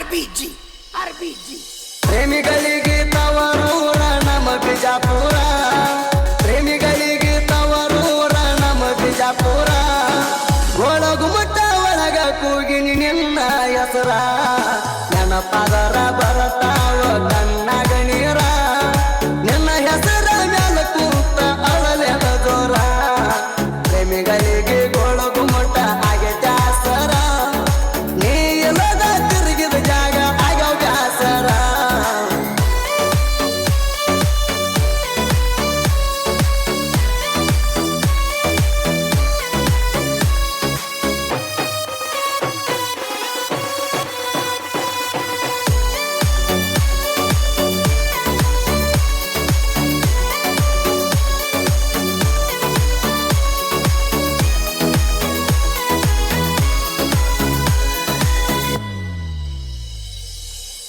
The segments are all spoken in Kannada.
ಆರ್ಬಿಜಿ ಆರ್ಬಿಜಿ ಪ್ರೇಮಿಗಳಿಗೆ ತವರೂರ ನಮ ಬಿಜಾಪುರ ಪ್ರೇಮಿಗಳಿಗೆ ತವರೂರ ನಮ ಬಿಜಾಪುರ ಒಳಗು ಮಟ್ಟ ಒಳಗ ಕೂಗಿನಿ ನಿನ್ನ ಹೆಸರ ನೆನಪದರ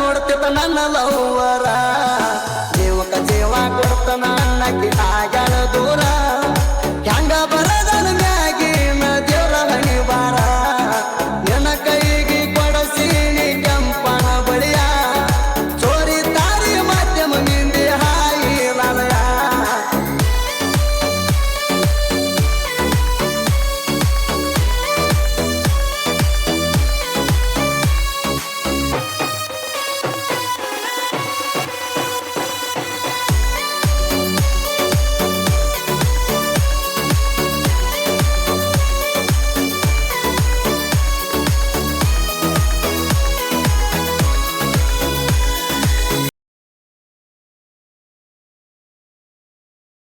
ನೋಡ್ತಿದ್ದ ನನ್ನ ಲವ್ವರ ದೇವಕ ಜೀವ ಕೊಡ್ತಾನ ನನ್ನ ಆಗ್ಯಾಳ ದೂರ